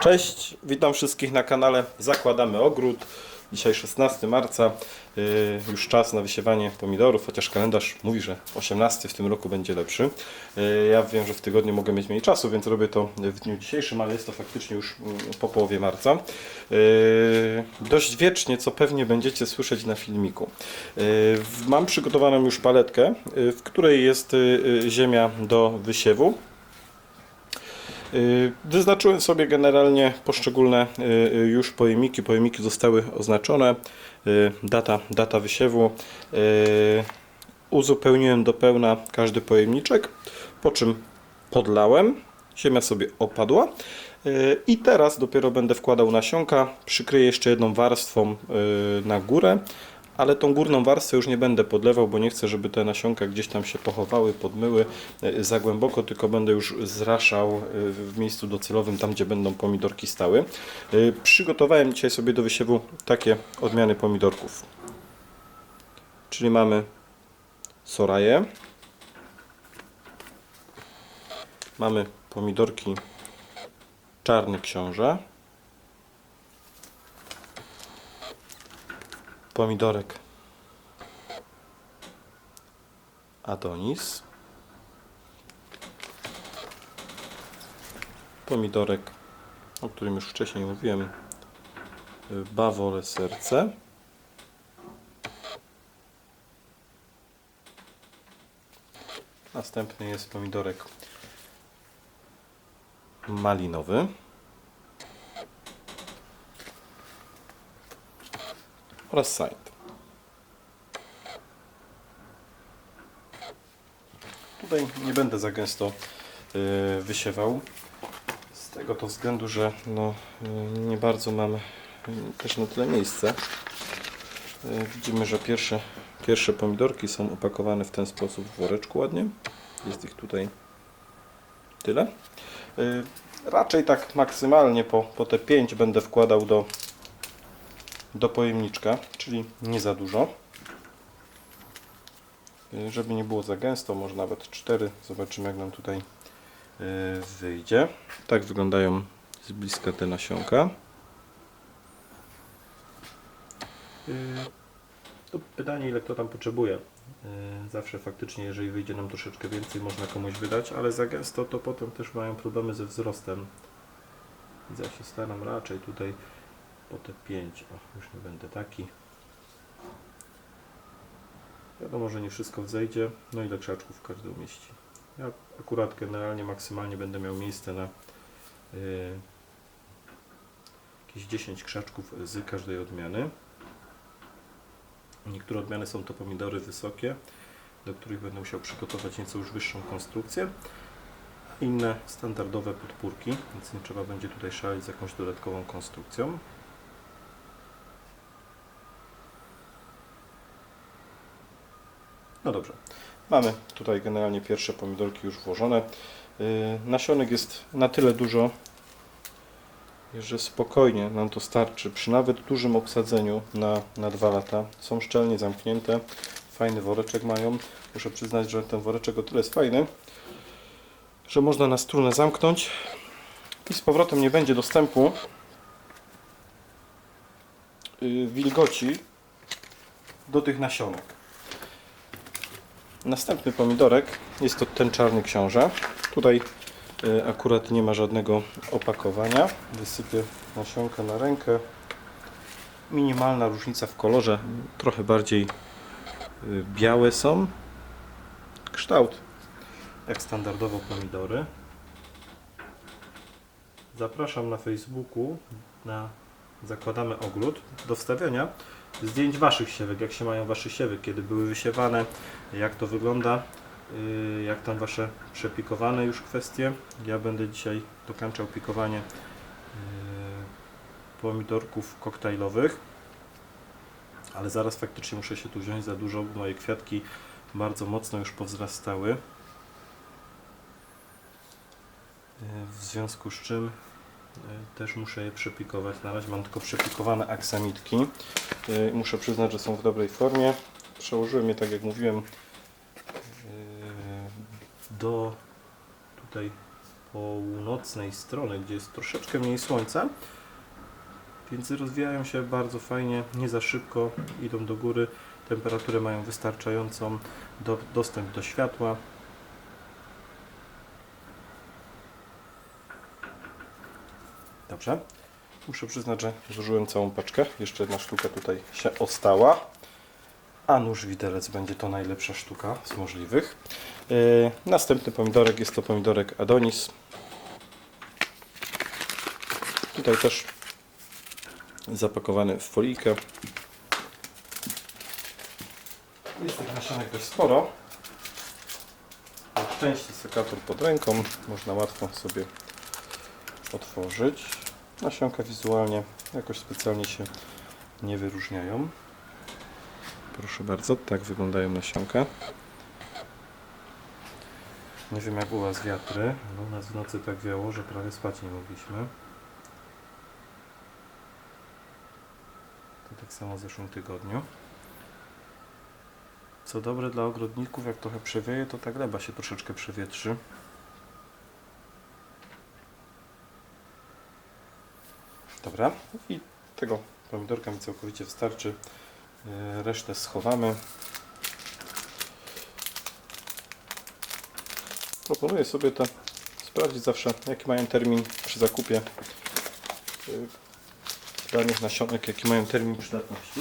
Cześć, witam wszystkich na kanale Zakładamy Ogród. Dzisiaj 16 marca, yy, już czas na wysiewanie pomidorów, chociaż kalendarz mówi, że 18 w tym roku będzie lepszy. Yy, ja wiem, że w tygodniu mogę mieć mniej czasu, więc robię to w dniu dzisiejszym, ale jest to faktycznie już mm, po połowie marca. Yy, dość wiecznie, co pewnie będziecie słyszeć na filmiku. Mam przygotowaną już paletkę, w której jest ziemia do wysiewu. Y, Wyznaczyłem sobie generalnie poszczególne y, y, już pojemniki. Pojemniki zostały oznaczone. Data, data wysiewu. Uzupełniłem do pełna każdy pojemniczek, po czym podlałem. Ziemia sobie opadła. I teraz dopiero będę wkładał nasionka. Przykryję jeszcze jedną warstwą na górę. Ale tą górną warstwę już nie będę podlewał, bo nie chcę, żeby te nasionka gdzieś tam się pochowały, podmyły e, za głęboko, tylko będę już zraszał e, w miejscu docelowym, tam gdzie będą pomidorki stały. E, Przygotowałem dzisiaj sobie do wysiewu takie odmiany pomidorków. Czyli mamy soraję, mamy pomidorki czarny książę, pomidorek. Adonis, pomidorek, o którym już wcześniej mówiłem, y, bawole serce, następny jest pomidorek malinowy, oraz saint. Tutaj nie będę za gęsto y, wysiewał. Z tego to względu, że no, y, nie bardzo mam y, też na tyle miejsca. Widzimy, że pierwsze, pierwsze pomidorki są opakowane w ten sposób w woreczku ładnie. Jest ich tutaj tyle. Raczej tak maksymalnie po, po te 5 będę wkładał do, do pojemniczka, czyli nie za dużo. Y, Żeby nie było za gęsto, może nawet 4. Zobaczymy jak nam tutaj y, wyjdzie. Tak wyglądają z bliska te nasionka. Y, To pytanie ile kto tam potrzebuje. Zawsze faktycznie jeżeli wyjdzie nam troszeczkę więcej można komuś wydać, ale za gęsto to potem też mają problemy ze wzrostem. Więc ja się staram raczej tutaj po te 5. O, już nie będę taki. Wiadomo, że nie wszystko wzejdzie, no ile krzaczków każdy umieści. Ja akurat generalnie maksymalnie będę miał miejsce na y, jakieś 10 krzaczków z każdej odmiany. Niektóre odmiany są to pomidory wysokie, do których będę musiał przygotować nieco już wyższą konstrukcję. Inne standardowe podpórki, więc nie trzeba będzie tutaj szaleć z jakąś dodatkową konstrukcją. No dobrze. Mamy tutaj generalnie pierwsze pomidorki już włożone. Yy, Nasionek jest na tyle dużo, że spokojnie nam to starczy. Przy nawet dużym obsadzeniu na, na dwa lata. Są szczelnie zamknięte. Fajny woreczek mają. Muszę przyznać, że ten woreczek o tyle jest fajny, że można na strunę zamknąć i z powrotem nie będzie dostępu yy, wilgoci do tych nasionek. Następny pomidorek jest to ten czarny książę. Tutaj y, akurat nie ma żadnego opakowania. Wysypię nasionka na rękę. Minimalna różnica w kolorze. Trochę bardziej y, białe są. Kształt jak standardowo pomidory. Zapraszam na Facebooku na Zakładamy Ogród do wstawiania zdjęć Waszych siewek, jak się mają Wasze siewy, kiedy były wysiewane, jak to wygląda, yy, jak tam Wasze przepikowane już kwestie. Ja będę dzisiaj dokańczał pikowanie yy, pomidorków koktajlowych, ale zaraz faktycznie muszę się tu wziąć za dużo, bo moje kwiatki bardzo mocno już powzrastały. Yy, W związku z czym y, też muszę je przepikować. Na razie mam tylko przepikowane aksamitki. Y, Muszę przyznać, że są w dobrej formie. Przełożyłem je, tak jak mówiłem, y, do tutaj północnej strony, gdzie jest troszeczkę mniej słońca. Więc rozwijają się bardzo fajnie, nie za szybko, idą do góry. Temperaturę mają wystarczającą, do, dostęp do światła. Dobrze. Muszę przyznać, że zużyłem całą paczkę. Jeszcze jedna sztuka tutaj się ostała. A nóż widelec będzie to najlepsza sztuka z możliwych. Yy, następny pomidorek jest to pomidorek Adonis. Tutaj też zapakowany w folijkę. Jest tych nasionek dość sporo. Na szczęście sekator pod ręką. Można łatwo sobie otworzyć. Nasionka wizualnie jakoś specjalnie się nie wyróżniają. Proszę bardzo, tak wyglądają nasionka. Nie wiem jak u Was wiatry, no u nas w nocy tak wiało, że prawie spać nie mogliśmy. To tak samo w zeszłym tygodniu. Co dobre dla ogrodników, jak trochę przewieje, to ta gleba się troszeczkę przewietrzy. Dobra, i tego pomidorka mi całkowicie wystarczy. Yy, Resztę schowamy. Proponuję sobie to sprawdzić zawsze, jaki mają termin przy zakupie yy, danych nasionek, jaki mają termin przydatności.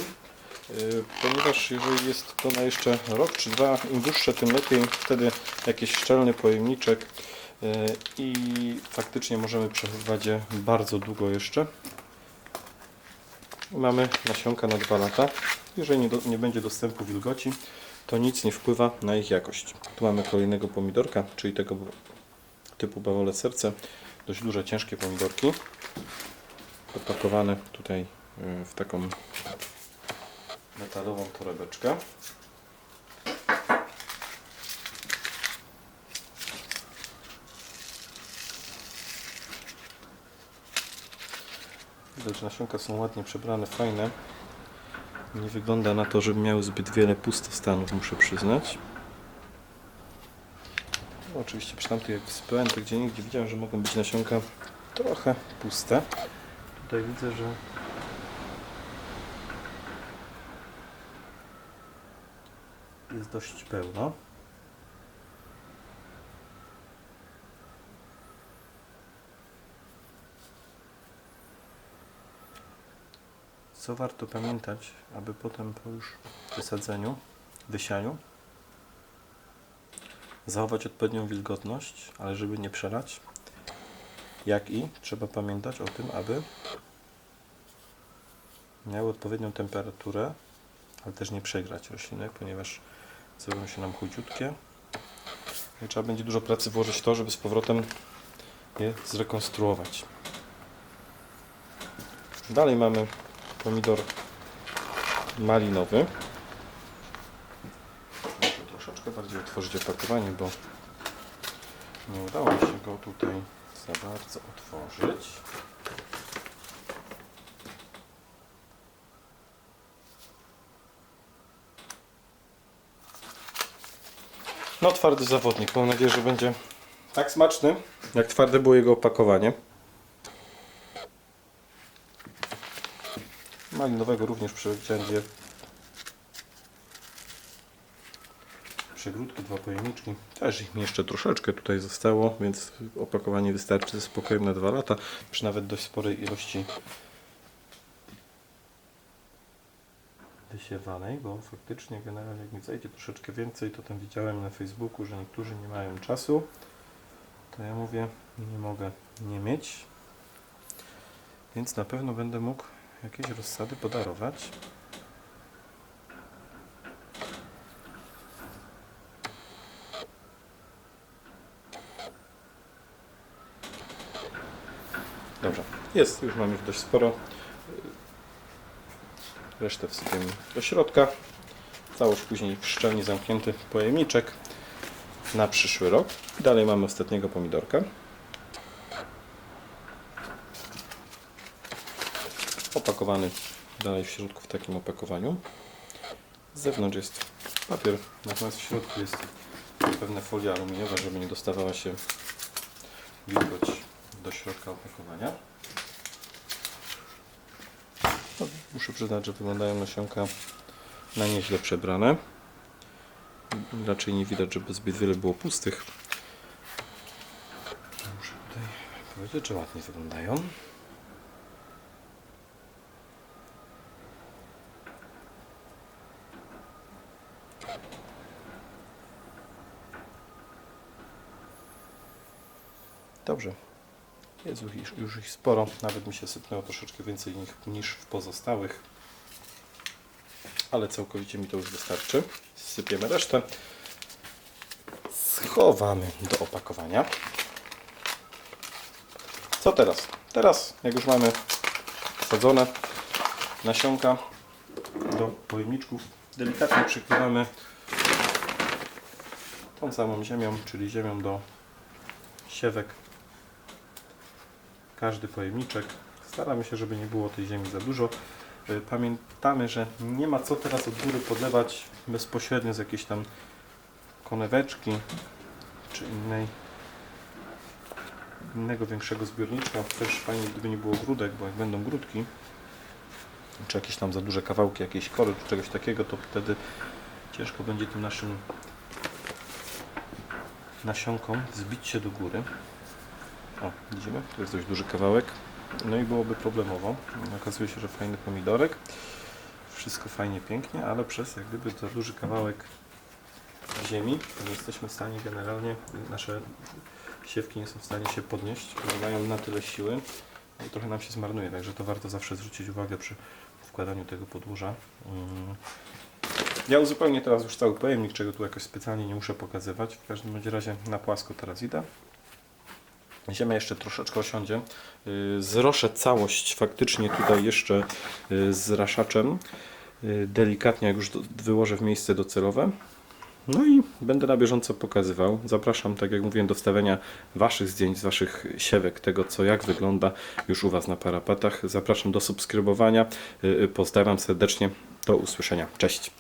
Yy, Ponieważ jeżeli jest to na jeszcze rok czy dwa, im dłuższe, tym lepiej. Wtedy jakiś szczelny pojemniczek i faktycznie możemy przechowywać je bardzo długo jeszcze. Mamy nasionka na 2 lata. Jeżeli nie, do, nie będzie dostępu wilgoci, to nic nie wpływa na ich jakość. Tu mamy kolejnego pomidorka, czyli tego typu bawole serce. Dość duże, ciężkie pomidorki. Opakowane tutaj y, w taką metalową torebeczkę. Widać, nasionka są ładnie przebrane, fajne. Nie wygląda na to, żeby miały zbyt wiele pustostanów, muszę przyznać. No, oczywiście przy tamtych jak wsypałem, to gdzie nigdzie widziałem, że mogą być nasionka trochę puste. Tutaj widzę, że jest dość pełno. Co warto pamiętać, aby potem po już wysadzeniu, wysianiu zachować odpowiednią wilgotność, ale żeby nie przelać, jak i trzeba pamiętać o tym, aby miały odpowiednią temperaturę, ale też nie przegrzać roślinek, ponieważ zrobią się nam chudziutkie. I trzeba będzie dużo pracy włożyć to, żeby z powrotem je zrekonstruować. Dalej mamy pomidor malinowy. Muszę troszeczkę bardziej otworzyć opakowanie, bo nie udało mi się go tutaj za bardzo otworzyć. No twardy zawodnik. Mam nadzieję, że będzie tak smaczny, jak twarde było jego opakowanie. Malinowego również przewidziałem dwie przegródki, dwa pojemniczki. Też ich mi jeszcze troszeczkę tutaj zostało, więc opakowanie wystarczy ze spokojem na dwa lata, przy nawet dość sporej ilości wysiewanej, bo faktycznie generalnie jak mi zajdzie troszeczkę więcej, to tam widziałem na Facebooku, że niektórzy nie mają czasu, to ja mówię, nie mogę nie mieć, więc na pewno będę mógł jakieś rozsady podarować. Dobrze, jest, już mam ich dość sporo. Resztę wsypiemy do środka. Całość później w szczelnie zamknięty pojemniczek na przyszły rok. Dalej mamy ostatniego pomidorka. Opakowany dalej w środku w takim opakowaniu. Z zewnątrz jest papier, natomiast w środku jest pewna folia aluminiowa, żeby nie dostawała się wilgoć do środka opakowania. No, muszę przyznać, że wyglądają nasionka na nieźle przebrane. Raczej nie widać, żeby zbyt wiele było pustych. Muszę tutaj powiedzieć, że ładnie wyglądają. Dobrze. Jest już ich, sporo. Nawet mi się sypnęło troszeczkę więcej niż, w pozostałych. Ale całkowicie mi to już wystarczy. Sypiemy resztę. Schowamy do opakowania. Co teraz? Teraz, jak już mamy wsadzone nasionka do pojemniczków, delikatnie przykrywamy tą samą ziemią, czyli ziemią do siewek. Każdy pojemniczek. Staramy się, żeby nie było tej ziemi za dużo. Y, Pamiętamy, że nie ma co teraz od góry podlewać bezpośrednio z jakiejś tam koneweczki czy innej innego większego zbiorniczka. Też fajnie, gdyby nie było grudek, bo jak będą grudki, czy jakieś tam za duże kawałki jakiejś kory, czy czegoś takiego, to wtedy ciężko będzie tym naszym nasionkom zbić się do góry. O, widzimy, tu jest dość duży kawałek. No i byłoby problemowo. Okazuje się, że fajny pomidorek. Wszystko fajnie, pięknie, ale przez jak gdyby za duży kawałek ziemi nie jesteśmy w stanie generalnie, nasze siewki nie są w stanie się podnieść, nie mają na tyle siły i trochę nam się zmarnuje, także to warto zawsze zwrócić uwagę przy wkładaniu tego podłoża. Mm. Ja uzupełnię teraz już cały pojemnik, czego tu jakoś specjalnie nie muszę pokazywać. W każdym razie na płasko teraz idę. Ziemia jeszcze troszeczkę osiądzie. Yy, Zroszę całość faktycznie tutaj jeszcze yy, z raszaczem. Yy, Delikatnie, jak już wyłożę w miejsce docelowe. No i będę na bieżąco pokazywał. Zapraszam, tak jak mówiłem, do wstawiania Waszych zdjęć z Waszych siewek, tego co jak wygląda już u Was na parapetach. Zapraszam do subskrybowania. Pozdrawiam serdecznie. Do usłyszenia. Cześć.